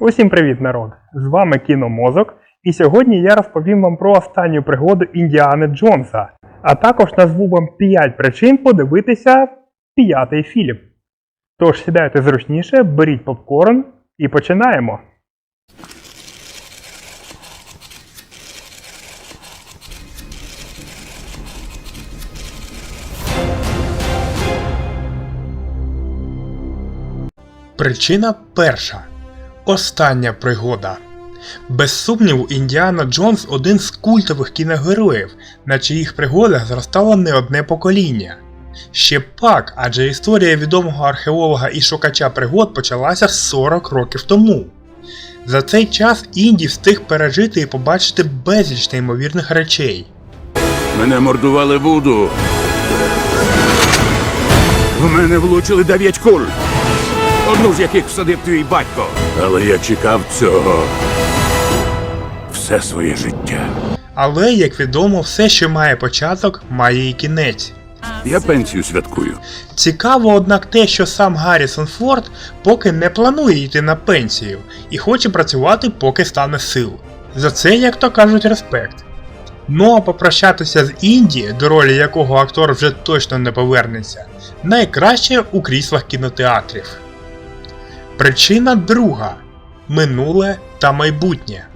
Усім привіт, народ! З вами Кіномозок, і сьогодні я розповім вам про останню пригоду Індіани Джонса, а також назву вам 5 причин подивитися п'ятий фільм. Тож сідайте зручніше, беріть попкорн і починаємо. Причина перша. Остання пригода. Без сумніву, Індіана Джонс один з культових кіногероїв, на чиїх пригодах зростало не одне покоління. Ще пак, адже історія відомого археолога і шукача пригод почалася 40 років тому. За цей час Інді встиг пережити і побачити безліч неймовірних речей. Мене мордували Вуду. В мене влучили дев'ять куль. Одну з яких всадив твій батько. Але я чекав цього все своє життя. Але, як відомо, все, що має початок, має і кінець. Я пенсію святкую. Цікаво, однак, те, що сам Гаррісон Форд поки не планує йти на пенсію і хоче працювати, поки стане сил. За це, як то кажуть, респект. Ну а попрощатися з Інді, до ролі якого актор вже точно не повернеться, найкраще у кріслах кінотеатрів. Причина друга минуле та майбутнє.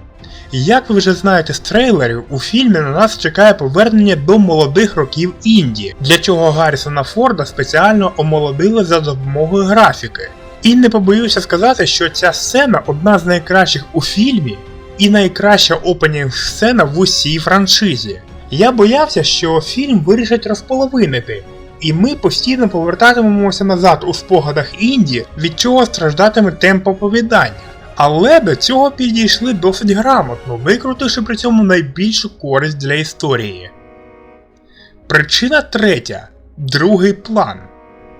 Як ви вже знаєте з трейлерів, у фільмі на нас чекає повернення до молодих років Інді, для чого Гаррісона Форда спеціально омолодили за допомогою графіки. І не побоюся сказати, що ця сцена одна з найкращих у фільмі і найкраща опенінг сцена в усій франшизі. Я боявся, що фільм вирішать розполовинити, і ми постійно повертатимемося назад у спогадах Інді, від чого страждатиме темп оповідання. Але до цього підійшли досить грамотно, викрутивши при цьому найбільшу користь для історії. Причина третя другий план.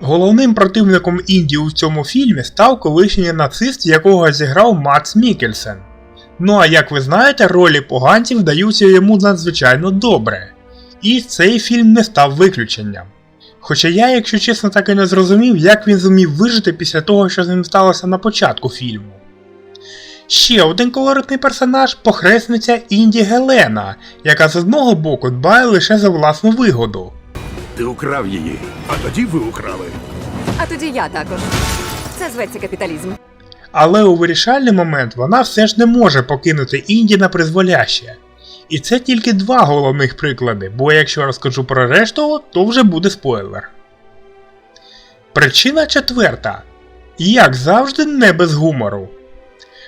Головним противником Інді у цьому фільмі став колишній нацист, якого зіграв Мац Мікельсен. Ну а як ви знаєте, ролі поганців даються йому надзвичайно добре. І цей фільм не став виключенням. Хоча я, якщо чесно, так і не зрозумів, як він зумів вижити після того, що з ним сталося на початку фільму. Ще один колоритний персонаж похресниця Інді Гелена, яка з одного боку дбає лише за власну вигоду. Ти украв її, а тоді ви украли. А тоді я також. Це зветься капіталізм. Але у вирішальний момент вона все ж не може покинути Інді на призволяще. І це тільки два головних приклади, бо якщо розкажу про решту, то вже буде спойлер. Причина четверта. Як завжди, не без гумору.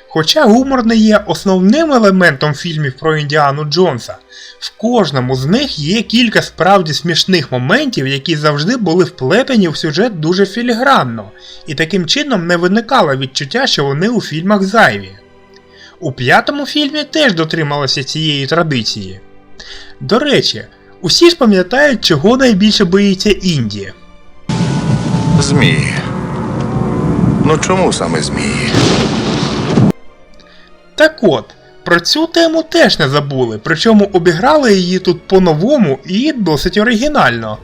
Хоча гумор не є основним елементом фільмів про Індіану Джонса, в кожному з них є кілька справді смішних моментів, які завжди були вплетені в сюжет дуже філігранно, і таким чином не виникало відчуття, що вони у фільмах зайві. У п'ятому фільмі теж дотрималося цієї традиції. До речі, усі ж пам'ятають, чого найбільше боїться Інді. Змії. Ну чому саме змії? Так от, про цю тему теж не забули, причому обіграли її тут по-новому і досить оригінально.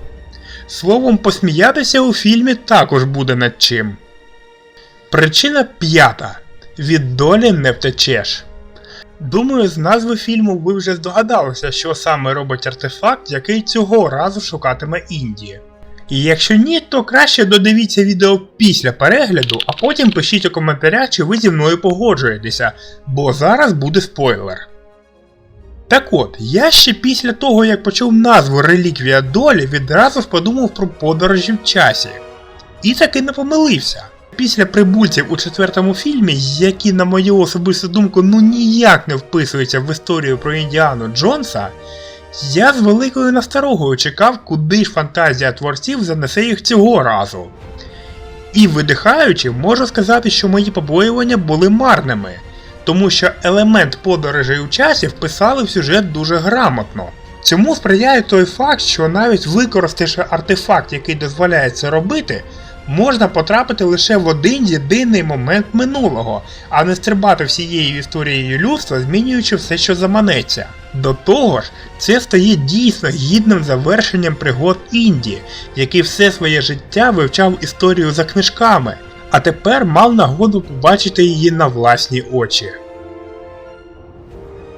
Словом, посміятися у фільмі також буде над чим. Причина п'ята. Від долі не втечеш. Думаю, з назви фільму ви вже здогадалися, що саме робить артефакт, який цього разу шукатиме Інді. І якщо ні, то краще додивіться відео після перегляду, а потім пишіть у коментарях, чи ви зі мною погоджуєтеся, бо зараз буде спойлер. Так от, я ще після того, як почув назву Реліквія долі, відразу подумав про подорожі в часі. І таки не помилився. Після прибульців у четвертому фільмі, які, на мою особисту думку, ну ніяк не вписуються в історію про Індіану Джонса, я з великою насторогою чекав, куди ж фантазія творців занесе їх цього разу. І видихаючи, можу сказати, що мої побоювання були марними, тому що елемент подорожей у часі вписали в сюжет дуже грамотно. Цьому сприяє той факт, що навіть використавши артефакт, який дозволяє це робити, можна потрапити лише в один єдиний момент минулого, а не стрибати всією історією людства, змінюючи все, що заманеться. До того ж, це стає дійсно гідним завершенням пригод Індії, який все своє життя вивчав історію за книжками, а тепер мав нагоду побачити її на власні очі.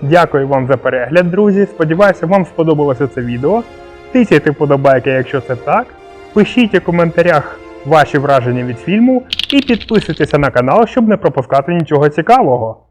Дякую вам за перегляд, друзі. Сподіваюся, вам сподобалося це відео. Тисяйте вподобайки, якщо це так. Пишіть у коментарях ваші враження від фільму і підписуйтеся на канал, щоб не пропускати нічого цікавого.